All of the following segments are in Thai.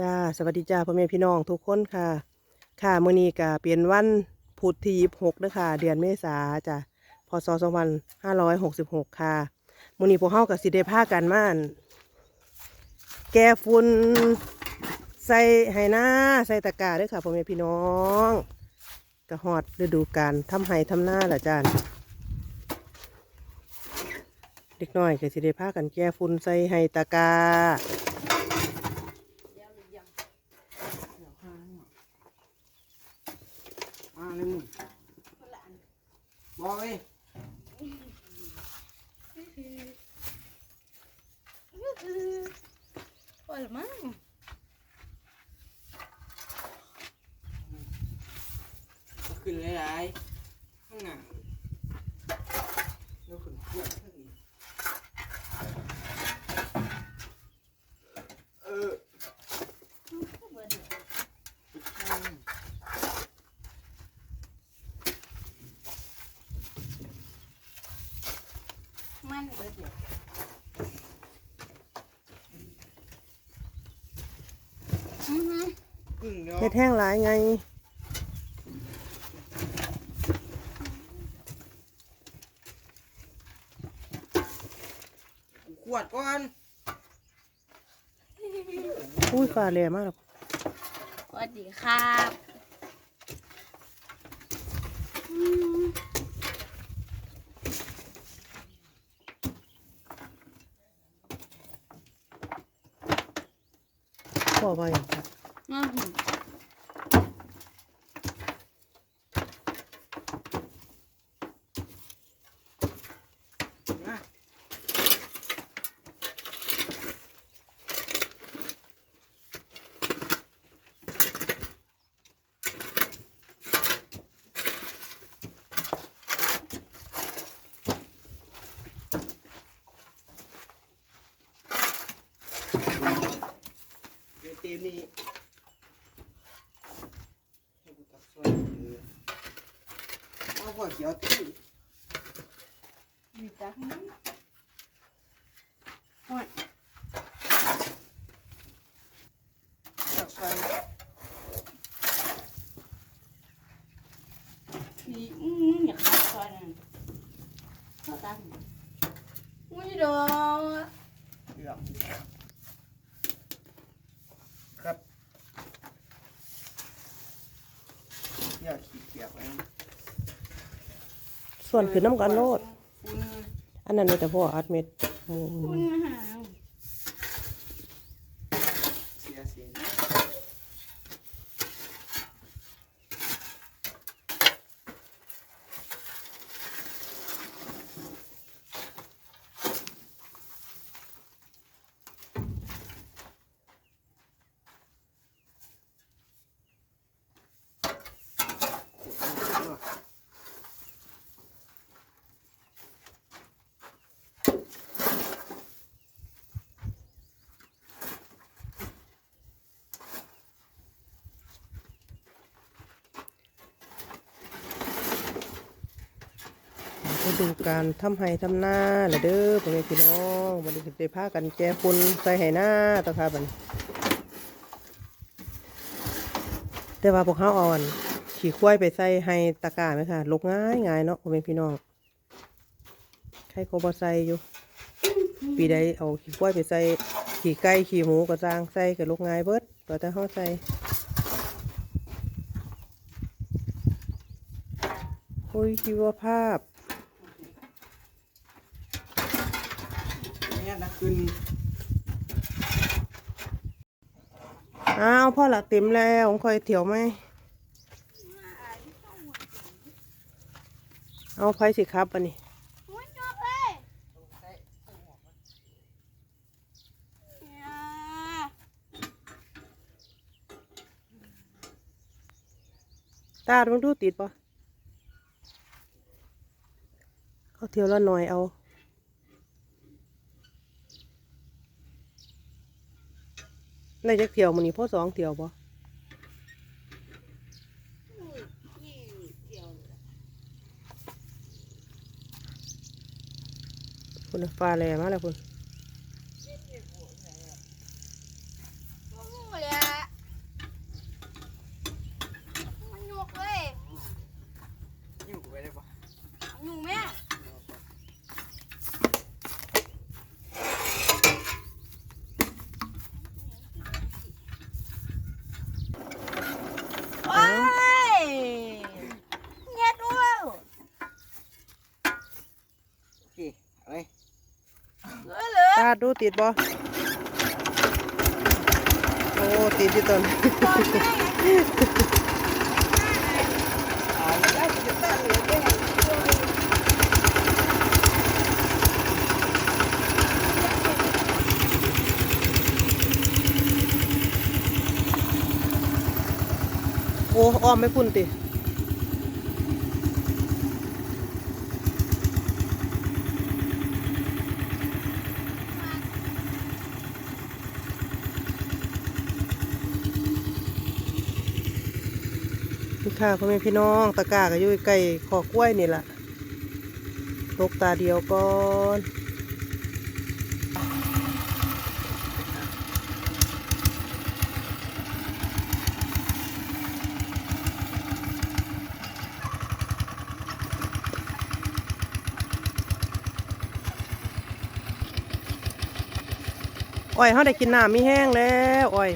จ้าสวัสดีจ้าพ่อแม่พี่น้องทุกคนค่ะ ค่ะมื้อนี้ก็เป็นวันพุธที่26นะคะเดือนเมษาจ้ะพศ2566ค่ะมื้อนี้พวกเฮาก็สิได้ากันม่าน แก้ฝุ่นใส่ให้หน้าใส่ตะกร้าด้วยค่ะพ่อแม่พี่น้องก็ฮอดฤดูกาลทำไหทำหน้าละจ้าเด็กน้อยก็สิได้ากันแก้ฝุ่นใส่ให้ตะกร้ามาเลยมึงบ อกเลยพอละมั้งขึ้นหลายๆข้างหน้าแล้วขึ้นพวกข้างนี้เออ มันเบิดเลยอือฮึพึ่งเนาะเฮ็ดแห้งหลายไง ขวดก่อนอุ้ยฟ้าแรงมากสวัสดีครับ อืมพ่อว่าอย่างไร อือฮึ นะ เดี๋ยวเต็มนี่ให้กูตักซอยเออเอาหัวเขียวที่มีจักมั้ยโอ้ยตักซอยมีอืมอยากขัดซอยนั่นเข้าตังอุ้ยดอกเหลืองครับอย่าขี้เกียจไว้ ส่วนคือน้ำกันโลด อันนั้นเลยแต่พ่ออัดเม็ดหมู คุณมาหา ฤดูการทำไห้ทำหน้าแหละเด้อพ่อแม่พี่น้องวันนี้สิได้พากันแก้ฝุ่นใส่ให้หน้าตะค่ะบันแต่ว่าพวกเขาอาอันขี่ควายไปใส่ให้ตะกร้าไหมค่ะลกง่ายง่ายเนาะพ่อแม่พี่น้องใครก็บ่ใส่อยู่ ปีใดเอาขี่ควายไปใส่ขี่ไก่ขี่หมูก็สร้างใส่ก็ลกง่ายเบิดตัวแต่เขาใส่โอ้ยชีวภาพ นี่ยนะขึ้นอ้าวพ่อละเต็มแล้วผมคอยเถียวไหมเอาไฟสิครับอันนี้อุ้ยดอกเลยเนี่ยตาดมึงดูติดปะเขาเถียวละหน่อยเอา ในจักเถียวมันนี่พ่อสองเถียวปะคุณน่ะฟ้าแรงมากเลยคุณ โอ้ย ติดบ่โอ้ติดที่ต้นโอ้อ้อมไม่พุ่นติ ค่ะพ่อแม่พี่น้องตะกากอยู่ใกล้ขอกล้วยนี่ล่ะตกตาเดียวก่อนอ้อยเขาได้กินน้ำมีแห้งแล้วอ้อย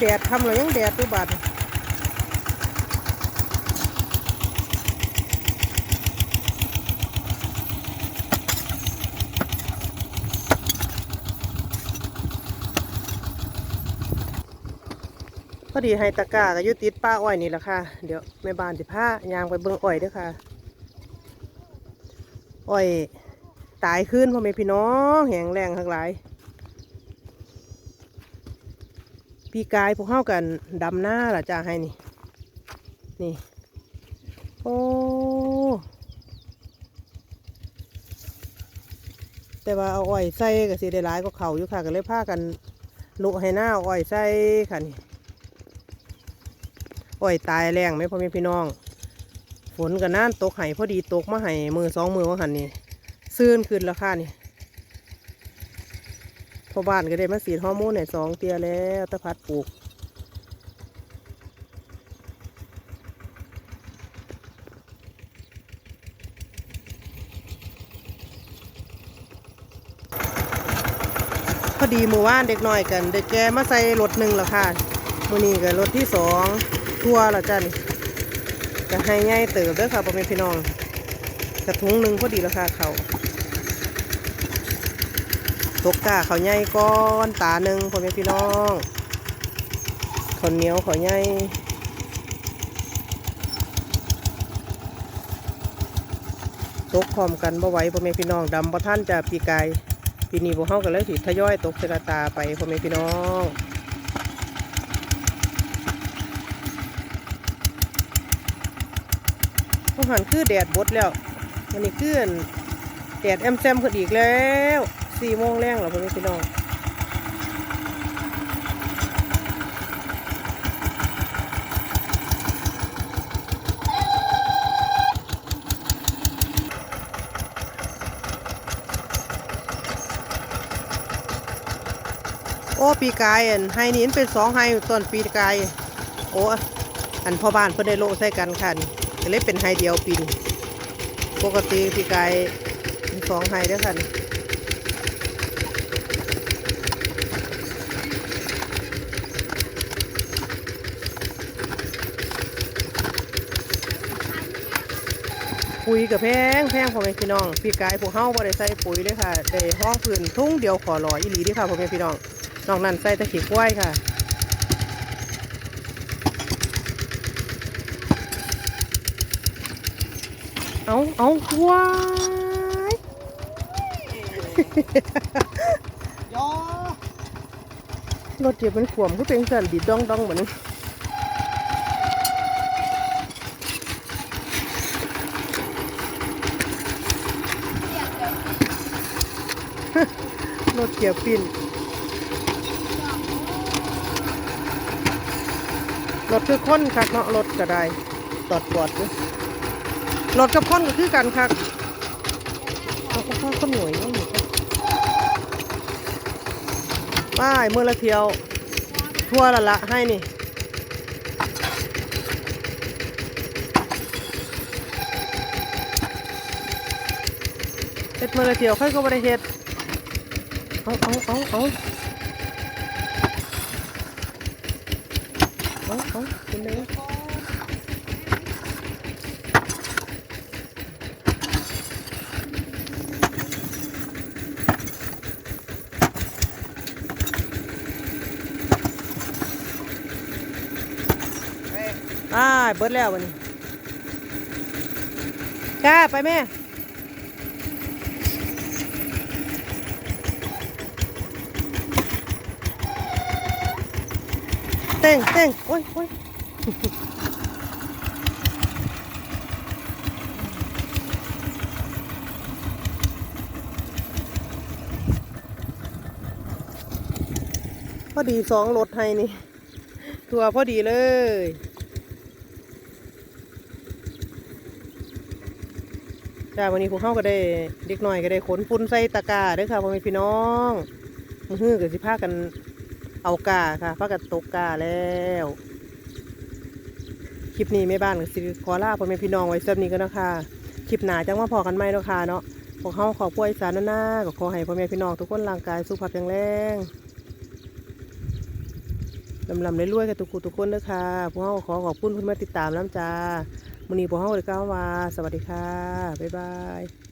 แดดทำแล้วยังแดดด้วบาดพอดีให้ตะกร้าก็อยู่ติดป้าอ้อยนี่แหละค่ะ เดี๋ยวแม่บ้านสิพายางไปเบิ่งอ้อยด้วยค่ะ อ้อย ตายขึ้นพ่อแม่พี่น้องแหงแรงทั้งหลาย ปีกายพวกเข้ากันดำหน้าล่ะจ้าให้นี่ นี่ โอ้ แต่ว่าเอาอ้อยใส่ก็สิได้หลายก็เข่าอยู่ค่ะก็เลยพากันลุให้หน้าอ้อยใส่ค่ะนี่อ้อยตายแรงไหมพ่อแม่พี่น้อง ฝนกับน้านตกไห้พอดีตกมาไห้มือสองมือว่าหันนี่ซื่นขึ้นแล้วค่ะนี่ อบ้านก็ได้มาสีดฮอร์โมนเนี่ยสองเตียแล้วตะพัดปลูกพอดีหมู่ว่านเด็กน้อยกัน เด็กแกมาใส่รถหนึ่งแล้วค่ะมือนี้กับรถที่สองทั่วแล้วจ้ะนี่จะให้ง่ายเติบด้อค่ะพ่อแม่พี่น้องกระทุงหนึ่งพอดีแล้วค่ะเขา ตกกาเขาใหญ่ก้อนตาหนึ่งพ่อแม่พี่น้องข้าวเหนียวเขาใหญ่ตกพร้อมกันบ่ไหวพ่อแม่พี่น้องดำบ่ท่านจะปีกายปีนี้พวกเขากันเลยสิทยอยตกเสยตาไปพ่อแม่พี่น้องหันคือแดดบดแล้ววันนี้คืออั่นแดดแอมแซมขึ้นอีกแล้ว สี่โมงแรงแล้วพ่อแม่พี่น้องโอ้ ปีกายอันไฮนี้นเป็นสองไฮต้นปีกาย โอ้อันพ่อบ้านเพิ่นได้โลใส่กันค่ะนี่เลยเป็นไฮเดียวปีนปกติปีกายสองไฮด้วยค่ะ ปุ๋ยกับแพงแพงพ่อแม่พี่น้องปีกายพวกเฮาบ่ได้ใส่ปุ๋ยเลยค่ะได้ห้องพื้นทุ่งเดียวขอลอยอีหลีเดีค่ะพ่อแม่พี่น้องนอกนั้นใส่แตะขี้ควายค่ะเอาเอาว้ายยอรถเจ็บมันขวมก็เป็นสันดีดองดองเหมือน เกียบปินรถคือค้นคักเนาะรถก็ได้ตอดปอดเลยรถกับค้นก็คือกันคักเอาก็ข้าวหน่วยเนาะหนูก็ไป้ายมือละเที่ยว ทั่วละละให้นี่เฮ็ดมือเดียวค่อยก็บ่ได้เฮ็ด เอาเอาเอาเอาเอาเอาเป็นไงอ่าเบิดแล้ววันนี้กล้าไปแม่ ต้งเต้งโอ้ยโอ้ยพอดีสองรถให้นี่ ตัวพอดีเลยจ้าวันนี้พวกเขาก็ได้เด็กหน่อยก็ได้ขนฟุ้นใส่ตะกร้าด้วยค่ะพ่อแม่พี่น้องมือฮื้อกับสิพากัน เอากาค่ะพากันตกกาแล้ว คลิปนี้แม่บ้านกับสิขอล่าพ่อแม่พี่น้องไว้เสำนี้กันะคะคลิปหนาจังว่าพอกันไหมเนาะค่ะเนาะพวกเขาขอบป่วยสารนาก็ขอให้พ่อแม่พี่น้องทุกคนร่างกายสุขภาพแข็งแรงลำลำเรวยๆกับทุกคนทุกคนเด้อค่ะพวกเขาขอขอบคุณที่มาติดตามน้ำจ้ามือนี้พวกเขาเลยกล่าวว่า สวัสดีค่ะ บ๊ายบาย